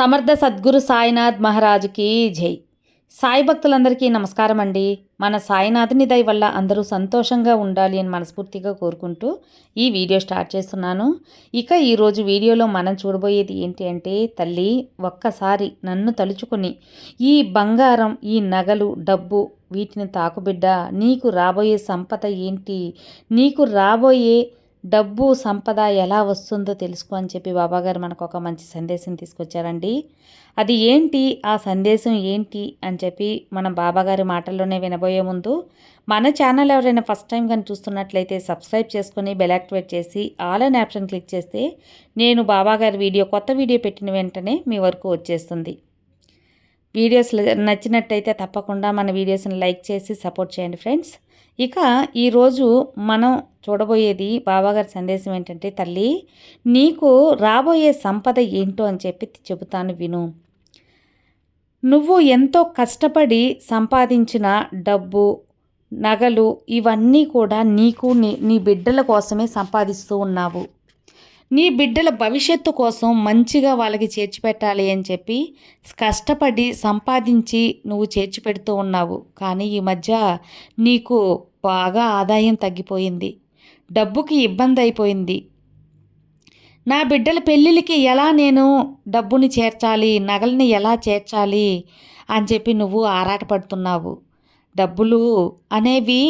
సమర్థ సద్గురు సాయినాథ్ మహారాజుకి జై. సాయి భక్తులందరికీ నమస్కారం అండి. మన సాయినాథుని దయ వల్ల అందరూ సంతోషంగా ఉండాలి అని మనస్ఫూర్తిగా కోరుకుంటూ ఈ వీడియో స్టార్ట్ చేస్తున్నాను. ఇక ఈరోజు వీడియోలో మనం చూడబోయేది ఏంటి అంటే తల్లి ఒక్కసారి నన్ను తలుచుకుని ఈ బంగారం ఈ నగలు డబ్బు వీటిని తాకుబిడ్డ నీకు రాబోయే సంపద ఏంటి? నీకు రాబోయే డబ్బు సంపద ఎలా వస్తుందో తెలుసుకో అని చెప్పి బాబాగారు మనకు ఒక మంచి సందేశం తీసుకొచ్చారండి. అది ఏంటి? ఆ సందేశం ఏంటి? అని చెప్పి మనం బాబాగారి మాటల్లోనే వినబోయే ముందు మన ఛానల్ ఎవరైనా ఫస్ట్ టైం కానీ చూస్తున్నట్లయితే సబ్స్క్రైబ్ చేసుకొని బెల్ యాక్టివేట్ చేసి ఆల్ అన్ ఆప్షన్ క్లిక్ చేస్తే నేను బాబాగారి వీడియో కొత్త వీడియో పెట్టిన వెంటనే మీ వరకు వచ్చేస్తుంది. వీడియోస్ నచ్చినట్టయితే తప్పకుండా మన వీడియోస్ని లైక్ చేసి సపోర్ట్ చేయండి ఫ్రెండ్స్. ఇక ఈరోజు మనం చూడబోయేది బాబాగారి సందేశం ఏంటంటే తల్లి నీకు రాబోయే సంపద ఏంటో అని చెప్పి చెబుతాను విను. నువ్వు ఎంతో కష్టపడి సంపాదించిన డబ్బు నగలు ఇవన్నీ కూడా నీకు నీ నీ బిడ్డల కోసమే సంపాదిస్తూ ఉన్నావు. నీ బిడ్డల భవిష్యత్తు కోసం మంచిగా వాళ్ళకి చేర్చిపెట్టాలి అని చెప్పి కష్టపడి సంపాదించి నువ్వు చేర్చిపెడుతూ ఉన్నావు. కానీ ఈ మధ్య నీకు బాగా ఆదాయం తగ్గిపోయింది. డబ్బుకి ఇబ్బంది అయిపోయింది నా బిడ్డల పెళ్ళిళ్ళకి ఎలా నేను డబ్బుని చేర్చాలి నగల్ని ఎలా చేర్చాలి అని చెప్పి నువ్వు ఆరాటపడుతున్నావు. డబ్బులు అనేవి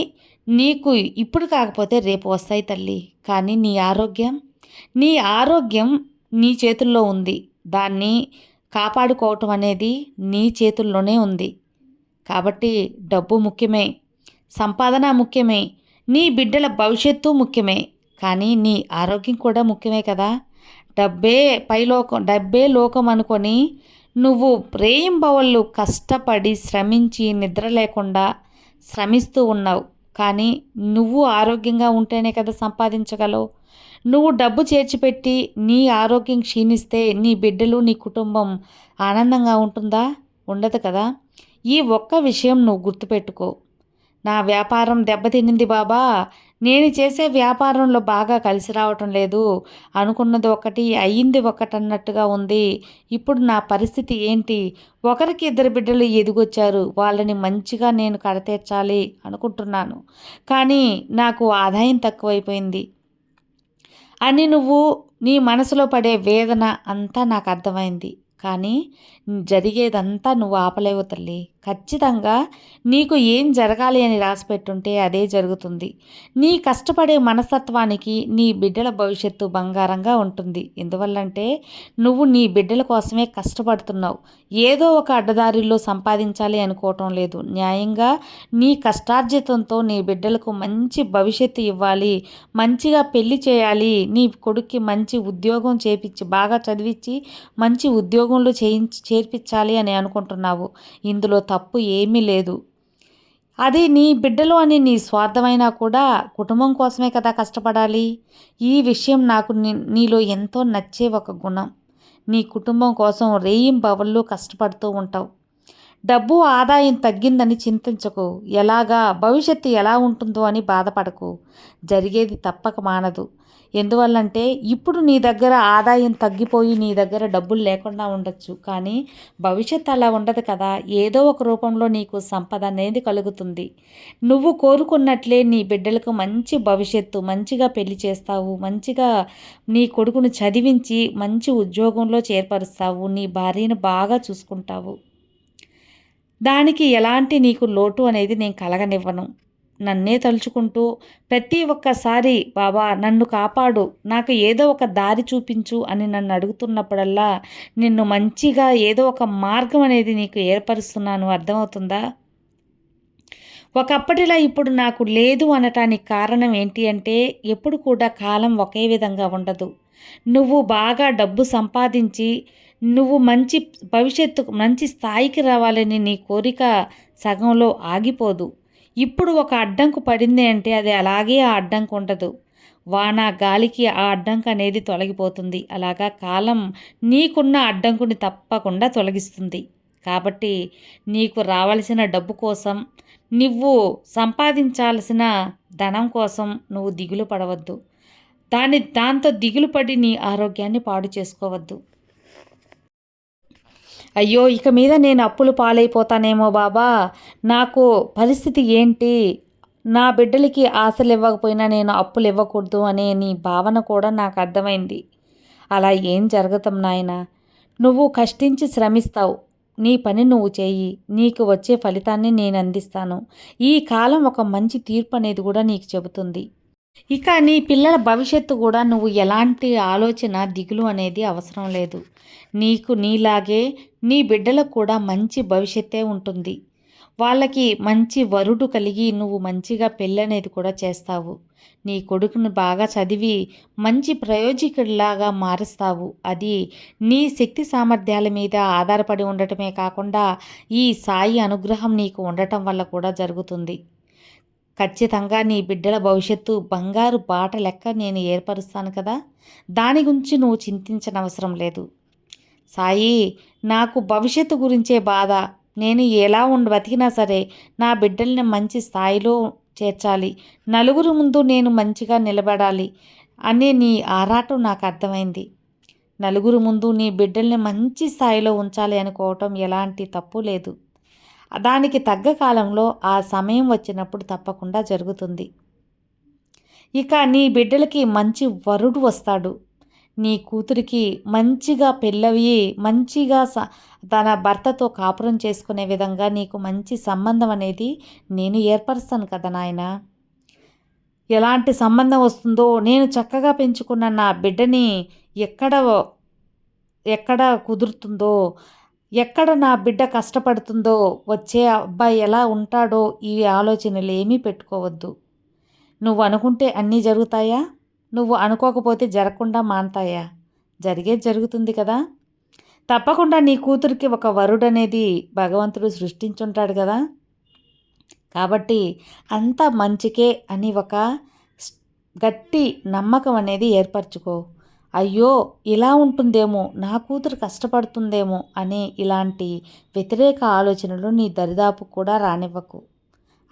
నీకు ఇప్పుడు కాకపోతే రేపు వస్తాయి తల్లి. కానీ నీ ఆరోగ్యం నీ ఆరోగ్యం నీ చేతుల్లో ఉంది. దాన్ని కాపాడుకోవటం అనేది నీ చేతుల్లోనే ఉంది. కాబట్టి డబ్బు ముఖ్యమే. సంపాదన ముఖ్యమే నీ బిడ్డల భవిష్యత్తు ముఖ్యమే కానీ నీ ఆరోగ్యం కూడా ముఖ్యమే కదా. డబ్బే పైలోకం డబ్బే లోకం అనుకొని నువ్వు ప్రేయింబవళ్ళు కష్టపడి శ్రమించి నిద్ర లేకుండా శ్రమిస్తూ ఉన్నావు. కానీ నువ్వు ఆరోగ్యంగా ఉంటేనే కదా సంపాదించగలవు. నువ్వు డబ్బు చేర్చిపెట్టి నీ ఆరోగ్యం క్షీణిస్తే నీ బిడ్డలు నీ కుటుంబం ఆనందంగా ఉంటుందా? ఉండదు కదా. ఈ ఒక్క విషయం నువ్వు గుర్తుపెట్టుకో. నా వ్యాపారం దెబ్బతిన్నింది బాబా. నేను చేసే వ్యాపారంలో బాగా కలిసి రావటం లేదు. అనుకున్నది ఒకటి అయ్యింది ఒకటి అన్నట్టుగా ఉంది. ఇప్పుడు నా పరిస్థితి ఏంటి? ఒకరికి ఇద్దరు బిడ్డలు ఎదిగొచ్చారు. వాళ్ళని మంచిగా నేను కడతీర్చాలి అనుకుంటున్నాను. కానీ నాకు ఆదాయం తక్కువైపోయింది. అని నువ్వు నీ మనసులో పడే వేదన అంతా నాకు అర్థమైంది. కానీ జరిగేదంతా నువ్వు ఆపలేవు తల్లి. ఖచ్చితంగా నీకు ఏం జరగాలి అని రాసిపెట్టుంటే అదే జరుగుతుంది. నీ కష్టపడే మనస్తత్వానికి నీ బిడ్డల భవిష్యత్తు బంగారంగా ఉంటుంది. ఎందువల్లంటే నువ్వు నీ బిడ్డల కోసమే కష్టపడుతున్నావు. ఏదో ఒక అడ్డదారిలో సంపాదించాలి అనుకోవటం లేదు. న్యాయంగా నీ కష్టార్జితంతో నీ బిడ్డలకు మంచి భవిష్యత్తు ఇవ్వాలి. మంచిగా పెళ్ళి చేయాలి. నీ కొడుక్కి మంచి ఉద్యోగం చేపించి బాగా చదివించి మంచి ఉద్యోగంలో చేయించి చేర్పించాలి అని అనుకుంటున్నావు. ఇందులో తప్పు ఏమీ లేదు. అది నీ బిడ్డలు అని నీ స్వార్థమైనా కూడా కుటుంబం కోసమే కదా కష్టపడాలి. ఈ విషయం నాకు నీలో ఎంతో నచ్చే ఒక గుణం. నీ కుటుంబం కోసం రేయింబవళ్ళు కష్టపడుతూ ఉంటావు. డబ్బు ఆదాయం తగ్గిందని చింతించకు. ఎలాగా? భవిష్యత్తు ఎలా ఉంటుందో అని బాధపడకు. జరిగేది తప్పక మానదు. ఎందువల్లంటే ఇప్పుడు నీ దగ్గర ఆదాయం తగ్గిపోయి నీ దగ్గర డబ్బులు లేకుండా ఉండొచ్చు. కానీ భవిష్యత్ అలా ఉండదు కదా. ఏదో ఒక రూపంలో నీకు సంపద అనేది కలుగుతుంది. నువ్వు కోరుకున్నట్లే నీ బిడ్డలకు మంచి భవిష్యత్తు మంచిగా పెళ్ళి చేస్తావు మంచిగా నీ కొడుకును చదివించి మంచి ఉద్యోగంలో చేర్పరుస్తావు నీ భార్యను బాగా చూసుకుంటావు. దానికి ఎలాంటి నీకు లోటు అనేది నేను కలగనివ్వను. నన్నే తలుచుకుంటూ ప్రతి ఒక్కసారి బాబా నన్ను కాపాడు. నాకు ఏదో ఒక దారి చూపించు అని నన్ను అడుగుతున్నప్పుడల్లా నిన్ను మంచిగా ఏదో ఒక మార్గం అనేది నీకు ఏర్పరుస్తున్నాను. అర్థమవుతుందా? ఒకప్పటిలా ఇప్పుడు నాకు లేదు అనటానికి కారణం ఏంటి అంటే ఎప్పుడు కూడా కాలం ఒకే విధంగా ఉండదు. నువ్వు బాగా డబ్బు సంపాదించి నువ్వు మంచి భవిష్యత్తు మంచి స్థాయికి రావాలని నీ కోరిక సగంలో ఆగిపోదు. ఇప్పుడు ఒక అడ్డంకు పడింది అంటే అది అలాగే ఆ అడ్డంకు ఉండదు. వాన గాలికి ఆ అడ్డంకు అనేది తొలగిపోతుంది. అలాగా కాలం నీకున్న అడ్డంకుని తప్పకుండా తొలగిస్తుంది. కాబట్టి నీకు రావలసిన డబ్బు కోసం నువ్వు సంపాదించాల్సిన ధనం కోసం నువ్వు దిగులు పడవద్దు. దాని దాంతో దిగులు పడి నీ ఆరోగ్యాన్ని పాడు చేసుకోవద్దు. అయ్యో ఇక మీద నేను అప్పులు పాలైపోతానేమో బాబా. నాకు పరిస్థితి ఏంటి? నా బిడ్డలకి ఆశలు ఇవ్వకపోయినా నేను అప్పులు ఇవ్వకూడదు అనే నీ భావన కూడా నాకు అర్థమైంది. అలా ఏం జరగతం నాయన? నువ్వు కష్టించి శ్రమిస్తావు. నీ పని నువ్వు చేయి. నీకు వచ్చే ఫలితాన్ని నేను అందిస్తాను. ఈ కాలం ఒక మంచి తీర్పు అనేది కూడా నీకు చెబుతుంది. ఇక నీ పిల్లల భవిష్యత్తు కూడా నువ్వు ఎలాంటి ఆలోచన దిగులు అనేది అవసరం లేదు. నీకు నీలాగే నీ బిడ్డలకు కూడా మంచి భవిష్యత్తే ఉంటుంది. వాళ్ళకి మంచి వరుడు కలిగి నువ్వు మంచిగా పెళ్ళనేది కూడా చేస్తావు. నీ కొడుకును బాగా చదివి మంచి ప్రయోజకుడిలాగా మారుస్తావు. అది నీ శక్తి సామర్థ్యాల మీద ఆధారపడి ఉండటమే కాకుండా ఈ సాయి అనుగ్రహం నీకు ఉండటం వల్ల కూడా జరుగుతుంది. ఖచ్చితంగా నీ బిడ్డల భవిష్యత్తు బంగారు బాట లెక్క నేను ఏర్పరుస్తాను కదా. దాని గురించి నువ్వు చింతించనవసరం లేదు. సాయి నాకు భవిష్యత్తు గురించే బాధ. నేను ఎలా ఉండి బతికినా సరే నా బిడ్డల్ని మంచి స్థాయిలో చేర్చాలి. నలుగురు ముందు నేను మంచిగా నిలబడాలి అనే నీ ఆరాటం నాకు అర్థమైంది. నలుగురు ముందు నీ బిడ్డల్ని మంచి స్థాయిలో ఉంచాలి అనుకోవటం ఎలాంటి తప్పు లేదు. దానికి తగ్గ కాలంలో ఆ సమయం వచ్చినప్పుడు తప్పకుండా జరుగుతుంది. ఇక నీ బిడ్డలకి మంచి వరుడు వస్తాడు. నీ కూతురికి మంచిగా పెళ్ళవి మంచిగా స తన భర్తతో కాపురం చేసుకునే విధంగా నీకు మంచి సంబంధం అనేది నేను ఏర్పరుస్తాను కదా నాయన. ఎలాంటి సంబంధం వస్తుందో నేను చక్కగా పెంచుకున్న నా బిడ్డని ఎక్కడ ఎక్కడ కుదురుతుందో ఎక్కడ నా బిడ్డ కష్టపడుతుందో వచ్చే అబ్బాయి ఎలా ఉంటాడో ఈ ఆలోచనలు ఏమీ పెట్టుకోవద్దు. నువ్వు అనుకుంటే అన్నీ జరుగుతాయా? నువ్వు అనుకోకపోతే జరగకుండా మానతాయా? జరిగేది జరుగుతుంది కదా. తప్పకుండా నీ కూతురికి ఒక వరుడు అనేది భగవంతుడు సృష్టించుంటాడు కదా. కాబట్టి అంత మంచికే అని ఒక గట్టి నమ్మకం అనేది ఏర్పరచుకో. అయ్యో ఇలా ఉంటుందేమో నా కూతురు కష్టపడుతుందేమో అనే ఇలాంటి వ్యతిరేక ఆలోచనలు నీ దరిదాపు కూడా రానివ్వకు.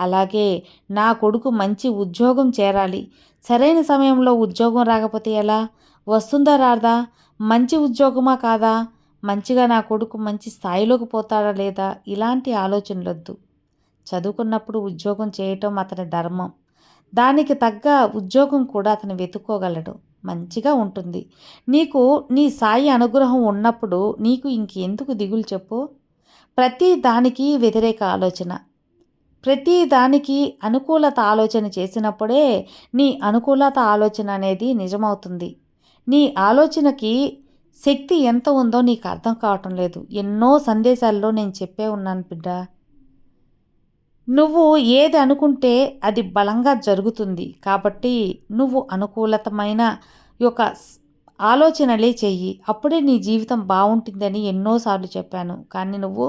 అలాగే నా కొడుకు మంచి ఉద్యోగం చేరాలి. సరైన సమయంలో ఉద్యోగం రాకపోతే ఎలా? వస్తుందా రాదా? మంచి ఉద్యోగమా కాదా? మంచిగా నా కొడుకు మంచి స్థాయిలోకి పోతాడా లేదా? ఇలాంటి ఆలోచనలొద్దు. చదువుకున్నప్పుడు ఉద్యోగం చేయటం అతని ధర్మం. దానికి తగ్గ ఉద్యోగం కూడా అతను వెతుక్కోగలడు. మంచిగా ఉంటుంది. నీకు నీ సాయి అనుగ్రహం ఉన్నప్పుడు నీకు ఇంకెందుకు దిగులు చెప్పు? ప్రతి దానికి వ్యతిరేక ఆలోచన. ప్రతి దానికి అనుకూలత ఆలోచన చేసినప్పుడే నీ అనుకూలత ఆలోచన అనేది నిజమవుతుంది. నీ ఆలోచనకి శక్తి ఎంత ఉందో నీకు అర్థం కావటం లేదు. ఎన్నో సందేశాల్లో నేను చెప్పే ఉన్నాను బిడ్డ. నువ్వు ఏది అనుకుంటే అది బలంగా జరుగుతుంది కాబట్టి నువ్వు అనుకూలతమైన యొక్క ఆలోచనలే చెయ్యి. అప్పుడే నీ జీవితం బాగుంటుందని ఎన్నోసార్లు చెప్పాను. కానీ నువ్వు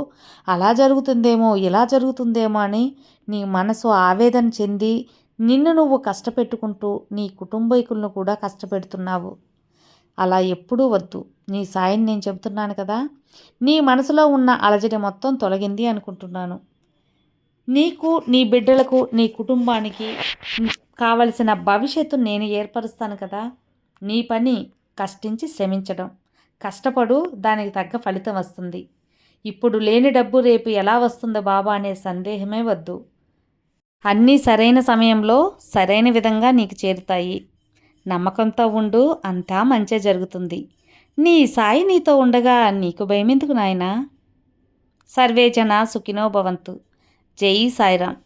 అలా జరుగుతుందేమో ఇలా జరుగుతుందేమో అని నీ మనసు ఆవేదన చెంది నిన్ను నువ్వు కష్టపెట్టుకుంటూ నీ కుటుంబీకులను కూడా కష్టపెడుతున్నావు. అలా ఎప్పుడూ వద్దు. నీ సాయం నేను చెబుతున్నాను కదా. నీ మనసులో ఉన్న అలజడి మొత్తం తొలగింది అనుకుంటున్నాను. నీకు నీ బిడ్డలకు నీ కుటుంబానికి కావలసిన భవిష్యత్తు నేను ఏర్పరుస్తాను కదా. నీ పని కష్టించి శ్రమించడం. కష్టపడు దానికి తగ్గ ఫలితం వస్తుంది. ఇప్పుడు లేని డబ్బు రేపు ఎలా వస్తుందో బాబా అనే సందేహమే వద్దు. అన్నీ సరైన సమయంలో సరైన విధంగా నీకు చేరుతాయి. నమ్మకంతో ఉండు అంతా మంచే జరుగుతుంది. నీ సాయి నీతో ఉండగా నీకు భయమెందుకు నాయనా? సర్వే జన సుఖినో భవంతు. జై సాయిరామ్.